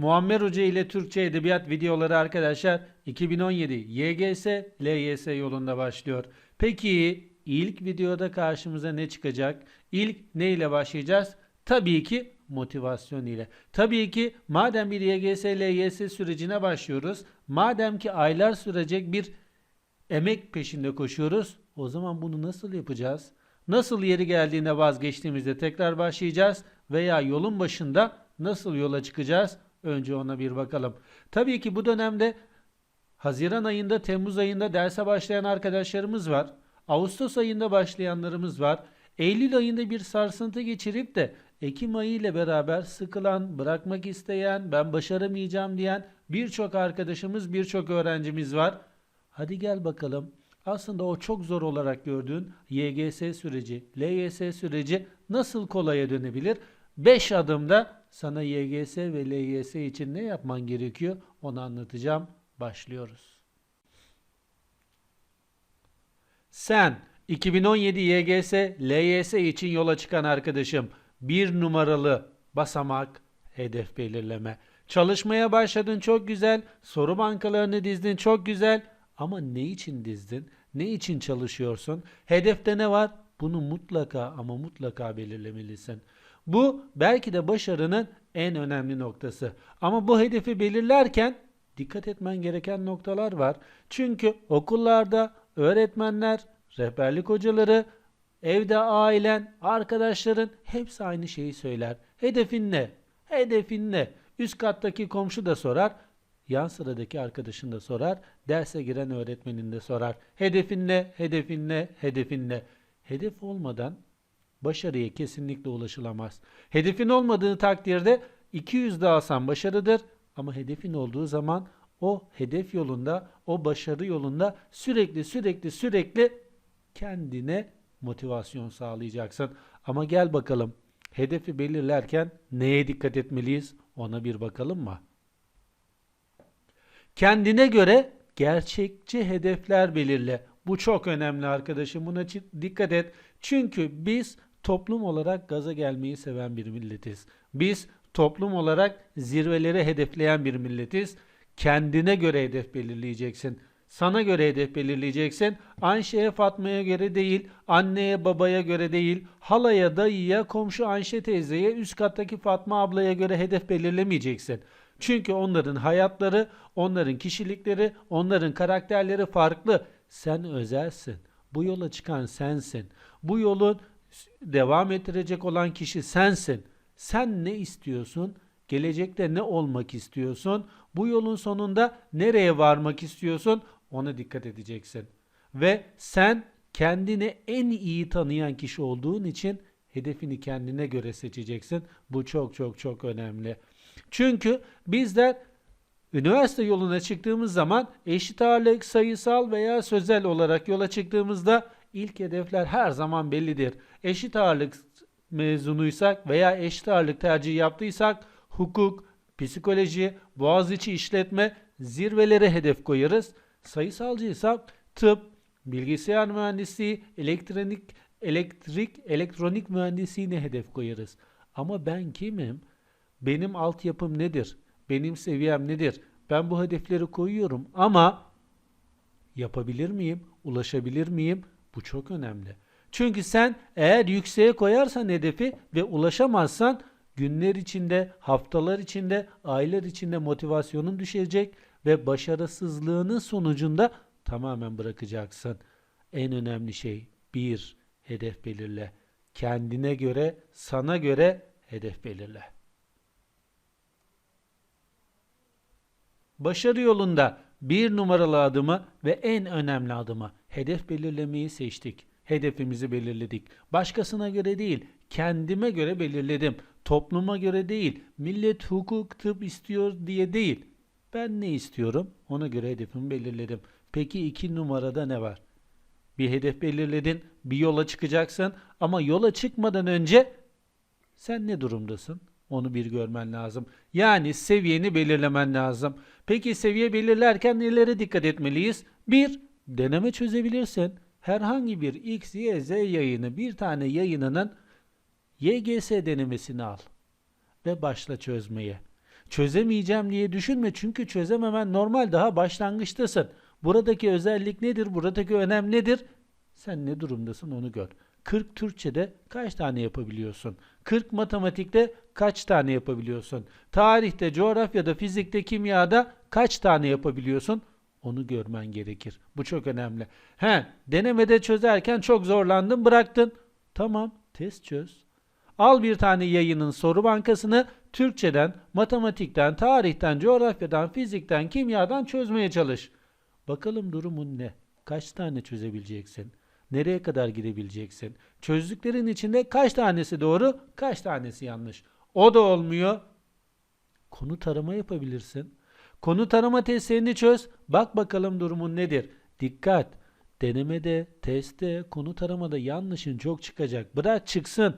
Muammer Hoca ile Türkçe Edebiyat videoları arkadaşlar 2017 YGS, LYS yolunda başlıyor. Peki ilk videoda karşımıza ne çıkacak? İlk ne ile başlayacağız? Tabii ki motivasyon ile. Tabii ki madem bir YGS, LYS sürecine başlıyoruz, madem ki aylar sürecek bir emek peşinde koşuyoruz, o zaman bunu nasıl yapacağız? Nasıl yeri geldiğinde vazgeçtiğimizde tekrar başlayacağız veya yolun başında nasıl yola çıkacağız? Önce ona bir bakalım. Tabii ki bu dönemde Haziran ayında, Temmuz ayında derse başlayan arkadaşlarımız var. Ağustos ayında başlayanlarımız var. Eylül ayında bir sarsıntı geçirip de Ekim ayı ile beraber sıkılan, bırakmak isteyen, ben başaramayacağım diyen birçok arkadaşımız, birçok öğrencimiz var. Hadi gel bakalım. Aslında o çok zor olarak gördüğün YGS süreci, LYS süreci nasıl kolaya dönebilir? 5 adımda sana YGS ve LYS için ne yapman gerekiyor onu anlatacağım. Başlıyoruz. Sen 2017 YGS, LYS için yola çıkan arkadaşım bir numaralı basamak hedef belirleme. Çalışmaya başladın çok güzel, soru bankalarını dizdin çok güzel ama ne için dizdin? Ne için çalışıyorsun? Hedefte ne var? Bunu mutlaka ama mutlaka belirlemelisin. Bu belki de başarının en önemli noktası. Ama bu hedefi belirlerken dikkat etmen gereken noktalar var. Çünkü okullarda öğretmenler, rehberlik hocaları, evde ailen, arkadaşların hepsi aynı şeyi söyler. Hedefin ne? Hedefin ne? Üst kattaki komşu da sorar, yan sıradaki arkadaşın da sorar, derse giren öğretmenin de sorar. Hedefin ne? Hedefin ne? Hedefin ne? Hedef olmadan başarıya kesinlikle ulaşılamaz. Hedefin olmadığı takdirde 200 de alsan başarıdır ama hedefin olduğu zaman o hedef yolunda, o başarı yolunda sürekli sürekli sürekli kendine motivasyon sağlayacaksın. Ama gel bakalım hedefi belirlerken neye dikkat etmeliyiz ona bir bakalım mı? Kendine göre gerçekçi hedefler belirle. Bu çok önemli arkadaşım. Buna dikkat et. Çünkü biz toplum olarak gaza gelmeyi seven bir milletiz. Biz toplum olarak zirveleri hedefleyen bir milletiz. Kendine göre hedef belirleyeceksin. Sana göre hedef belirleyeceksin. Ayşe'ye Fatma'ya göre değil, anneye babaya göre değil, halaya, dayıya, komşu Ayşe teyzeye, üst kattaki Fatma ablaya göre hedef belirlemeyeceksin. Çünkü onların hayatları, onların kişilikleri, onların karakterleri farklı. Sen özelsin. Bu yola çıkan sensin. Bu yolun devam ettirecek olan kişi sensin. Sen ne istiyorsun? Gelecekte ne olmak istiyorsun? Bu yolun sonunda nereye varmak istiyorsun? Ona dikkat edeceksin. Ve sen kendini en iyi tanıyan kişi olduğun için hedefini kendine göre seçeceksin. Bu çok çok çok önemli. Çünkü bizler üniversite yoluna çıktığımız zaman eşit ağırlık, sayısal veya sözel olarak yola çıktığımızda ilk hedefler her zaman bellidir. Eşit ağırlık mezunuysak veya eşit ağırlık tercihi yaptıysak hukuk, psikoloji, boğaziçi işletme zirvelere hedef koyarız. Sayısalcıysak tıp, bilgisayar mühendisliği, elektronik, elektrik, elektronik mühendisliğine hedef koyarız. Ama ben kimim? Benim altyapım nedir? Benim seviyem nedir? Ben bu hedefleri koyuyorum ama yapabilir miyim? Ulaşabilir miyim? Bu çok önemli. Çünkü sen eğer yükseğe koyarsan hedefi ve ulaşamazsan günler içinde, haftalar içinde, aylar içinde motivasyonun düşecek ve başarısızlığının sonucunda tamamen bırakacaksın. En önemli şey bir, hedef belirle. Kendine göre, sana göre hedef belirle. Başarı yolunda bir numaralı adımı ve en önemli adımı hedef belirlemeyi seçtik. Hedefimizi belirledik. Başkasına göre değil, kendime göre belirledim. Topluma göre değil, millet hukuk, tıp istiyor diye değil. Ben ne istiyorum? Ona göre hedefimi belirledim. Peki iki numarada ne var? Bir hedef belirledin, bir yola çıkacaksın ama yola çıkmadan önce sen ne durumdasın? Onu bir görmen lazım. Yani seviyeni belirlemen lazım. Peki seviye belirlerken nelere dikkat etmeliyiz? Bir, deneme çözebilirsin. Herhangi bir X, Y, Z yayını, bir tane yayınının YGS denemesini al ve başla çözmeye. Çözemeyeceğim diye düşünme çünkü çözememen normal daha başlangıçtasın. Buradaki özellik nedir? Buradaki önem nedir? Sen ne durumdasın onu gör. 40 Türkçe'de kaç tane yapabiliyorsun? 40 matematikte kaç tane yapabiliyorsun? Tarihte, coğrafyada, fizikte, kimyada kaç tane yapabiliyorsun? Onu görmen gerekir. Bu çok önemli. He, denemede çözerken çok zorlandın, bıraktın. Tamam, test çöz. Al bir tane yayının soru bankasını Türkçeden, matematikten, tarihten, coğrafyadan, fizikten, kimyadan çözmeye çalış. Bakalım durumun ne? Kaç tane çözebileceksin? Nereye kadar gidebileceksin? Çözdüklerin içinde kaç tanesi doğru, kaç tanesi yanlış? O da olmuyor. Konu tarama yapabilirsin. Konu tarama testlerini çöz. Bak bakalım durumun nedir? Dikkat! Denemede, testte, konu taramada yanlışın çok çıkacak. Bırak çıksın.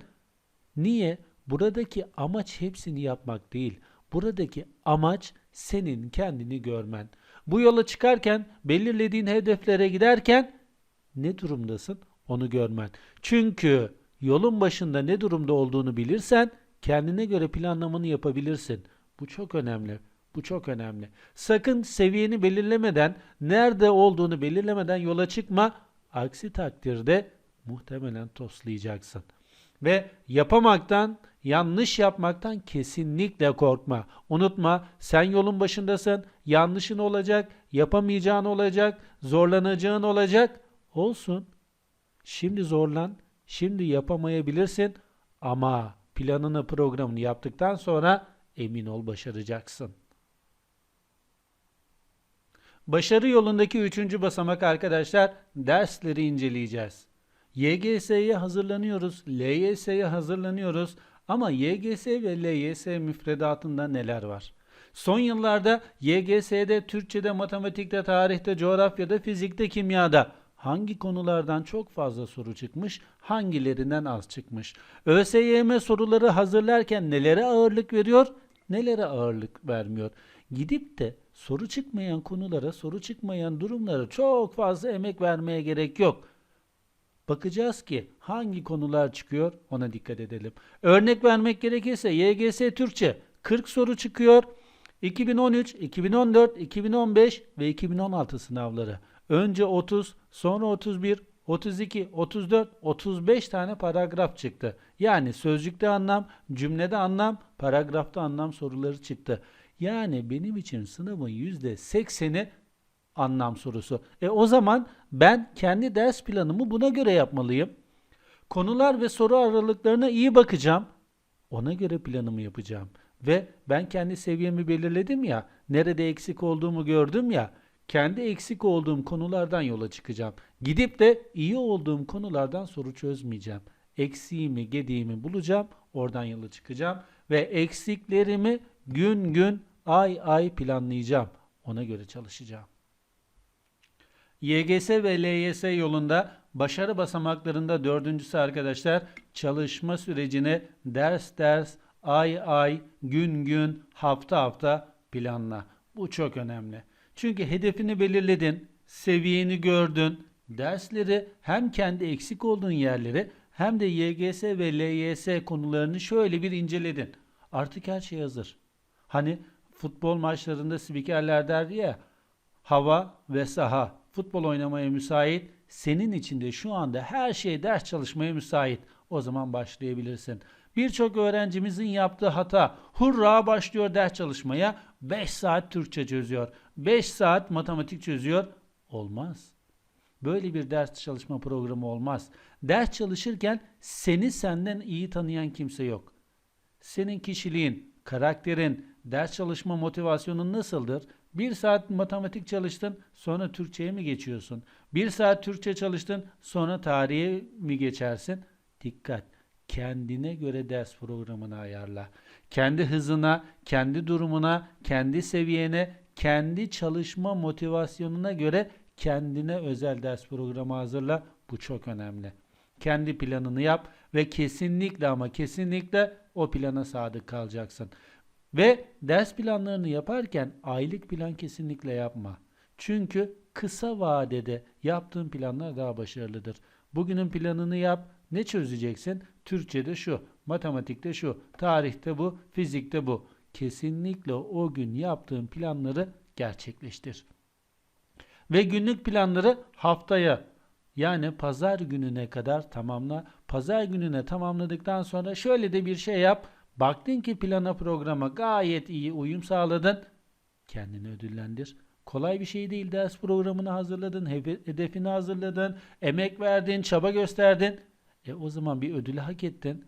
Niye? Buradaki amaç hepsini yapmak değil. Buradaki amaç senin kendini görmen. Bu yola çıkarken, belirlediğin hedeflere giderken ne durumdasın onu görmen. Çünkü yolun başında ne durumda olduğunu bilirsen kendine göre planlamanı yapabilirsin. Bu çok önemli. Bu çok önemli. Sakın seviyeni belirlemeden, nerede olduğunu belirlemeden yola çıkma. Aksi takdirde muhtemelen toslayacaksın. Ve yapamaktan, yanlış yapmaktan kesinlikle korkma. Unutma, sen yolun başındasın. Yanlışın olacak, yapamayacağın olacak, zorlanacağın olacak. Olsun. Şimdi zorlan, şimdi yapamayabilirsin ama planını, programını yaptıktan sonra emin ol başaracaksın. Başarı yolundaki üçüncü basamak arkadaşlar dersleri inceleyeceğiz. YGS'ye hazırlanıyoruz, LYS'ye hazırlanıyoruz ama YGS ve LYS müfredatında neler var? Son yıllarda YGS'de Türkçe'de, matematikte, tarihte, coğrafyada, fizikte, kimyada hangi konulardan çok fazla soru çıkmış, hangilerinden az çıkmış? ÖSYM soruları hazırlarken nelere ağırlık veriyor, nelere ağırlık vermiyor? Gidip de soru çıkmayan konulara, soru çıkmayan durumlara çok fazla emek vermeye gerek yok. Bakacağız ki hangi konular çıkıyor ona dikkat edelim. Örnek vermek gerekirse YGS Türkçe 40 soru çıkıyor. 2013, 2014, 2015 ve 2016 sınavları. Önce 30, sonra 31, 32, 34, 35 tane paragraf çıktı. Yani sözcükte anlam, cümlede anlam, paragrafta anlam soruları çıktı. Yani benim için sınavın %80'i anlam sorusu. E o zaman ben kendi ders planımı buna göre yapmalıyım. Konular ve soru aralıklarına iyi bakacağım. Ona göre planımı yapacağım. Ve ben kendi seviyemi belirledim ya, nerede eksik olduğumu gördüm ya, kendi eksik olduğum konulardan yola çıkacağım. Gidip de iyi olduğum konulardan soru çözmeyeceğim. Eksiğimi, gediğimi bulacağım, oradan yola çıkacağım ve eksiklerimi gün gün, ay ay planlayacağım. Ona göre çalışacağım. YGS ve LYS yolunda başarı basamaklarında dördüncüsü arkadaşlar çalışma sürecini ders ders, ay ay, gün gün, hafta hafta planla. Bu çok önemli. Çünkü hedefini belirledin, seviyeni gördün, dersleri hem kendi eksik olduğun yerleri hem de YGS ve LYS konularını şöyle bir inceledin. Artık her şey hazır. Hani futbol maçlarında spikerler derdi ya hava ve saha futbol oynamaya müsait. Senin için de şu anda her şey ders çalışmaya müsait. O zaman başlayabilirsin. Birçok öğrencimizin yaptığı hata hurra başlıyor ders çalışmaya 5 saat Türkçe çözüyor. 5 saat matematik çözüyor. Olmaz. Böyle bir ders çalışma programı olmaz. Ders çalışırken seni senden iyi tanıyan kimse yok. Senin kişiliğin, karakterin, ders çalışma motivasyonun nasıldır? Bir saat matematik çalıştın, sonra Türkçe'ye mi geçiyorsun? Bir saat Türkçe çalıştın, sonra tarihe mi geçersin? Dikkat! Kendine göre ders programını ayarla. Kendi hızına, kendi durumuna, kendi seviyene, kendi çalışma motivasyonuna göre kendine özel ders programı hazırla. Bu çok önemli. Kendi planını yap ve kesinlikle ama kesinlikle o plana sadık kalacaksın. Ve ders planlarını yaparken aylık plan kesinlikle yapma. Çünkü kısa vadede yaptığın planlar daha başarılıdır. Bugünün planını yap. Ne çözeceksin? Türkçe'de şu, matematikte şu, tarihte bu, fizikte bu. kesinlikle o gün yaptığın planları gerçekleştir. Ve günlük planları haftaya yani pazar gününe kadar tamamla. Pazar gününe tamamladıktan sonra şöyle de bir şey yap. Baktın ki plana programa gayet iyi uyum sağladın. Kendini ödüllendir. Kolay bir şey değil. Ders programını hazırladın, hedefini hazırladın, emek verdin, çaba gösterdin. E o zaman bir ödülü hak ettin.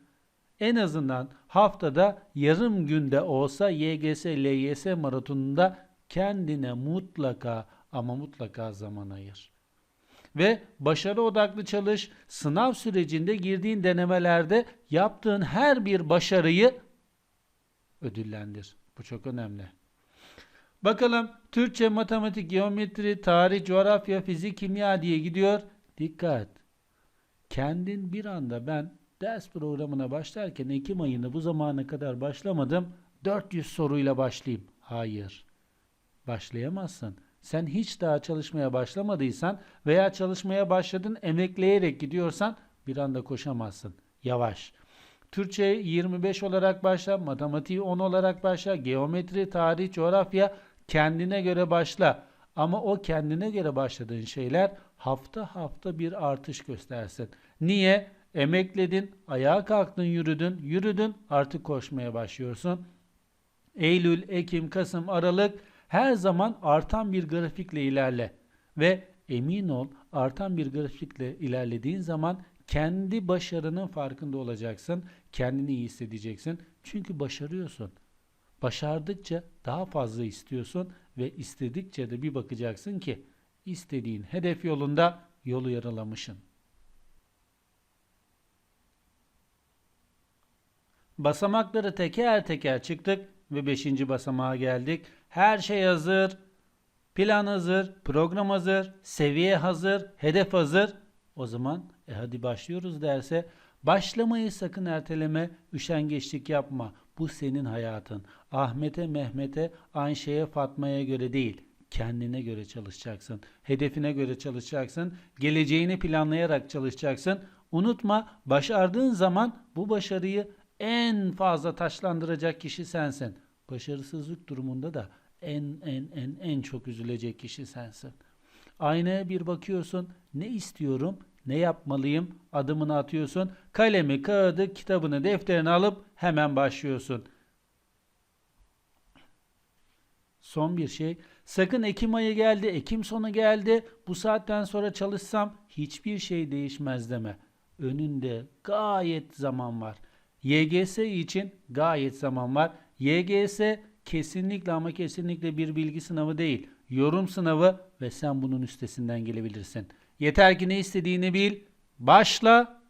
En azından haftada yarım günde olsa YGS, LYS maratonunda kendine mutlaka ama mutlaka zaman ayır. Ve başarı odaklı çalış. Sınav sürecinde girdiğin denemelerde yaptığın her bir başarıyı ödüllendir. Bu çok önemli. Bakalım Türkçe, matematik, geometri, tarih, coğrafya, fizik, kimya diye gidiyor. Dikkat. Kendin bir anda ben ders programına başlarken Ekim ayında bu zamana kadar başlamadım. 400 soruyla başlayayım. Hayır. Başlayamazsın. Sen hiç daha çalışmaya başlamadıysan veya çalışmaya başladın emekleyerek gidiyorsan bir anda koşamazsın. Yavaş. Türkçe 25 olarak başla, matematiği 10 olarak başla, geometri, tarih, coğrafya kendine göre başla. Ama o kendine göre başladığın şeyler hafta hafta bir artış göstersin. Niye? Emekledin, ayağa kalktın, yürüdün, yürüdün, artık koşmaya başlıyorsun. Eylül, Ekim, Kasım, Aralık her zaman artan bir grafikle ilerle ve emin ol artan bir grafikle ilerlediğin zaman kendi başarının farkında olacaksın. Kendini iyi hissedeceksin. Çünkü başarıyorsun. Başardıkça daha fazla istiyorsun ve istedikçe de bir bakacaksın ki istediğin hedef yolunda yolu yaralamışsın. Basamakları teker teker çıktık ve 5. basamağa geldik. Her şey hazır. Plan hazır, program hazır, seviye hazır, hedef hazır. O zaman e hadi başlıyoruz derse başlamayı sakın erteleme, üşengeçlik yapma. Bu senin hayatın. Ahmet'e, Mehmet'e, Ayşe'ye, Fatma'ya göre değil. Kendine göre çalışacaksın. Hedefine göre çalışacaksın. Geleceğini planlayarak çalışacaksın. Unutma, başardığın zaman bu başarıyı en fazla taşlandıracak kişi sensin. Başarısızlık durumunda da en en en en çok üzülecek kişi sensin. Aynaya bir bakıyorsun. Ne istiyorum? Ne yapmalıyım? Adımını atıyorsun. Kalemi, kağıdı, kitabını, defterini alıp hemen başlıyorsun. Son bir şey. Sakın Ekim ayı geldi, Ekim sonu geldi. Bu saatten sonra çalışsam hiçbir şey değişmez deme. Önünde gayet zaman var. YGS için gayet zaman var. YGS kesinlikle ama kesinlikle bir bilgi sınavı değil. Yorum sınavı ve sen bunun üstesinden gelebilirsin. Yeter ki ne istediğini bil, başla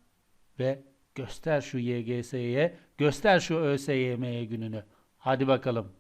ve göster şu YGS'ye, göster şu ÖSYM'ye gününü. Hadi bakalım.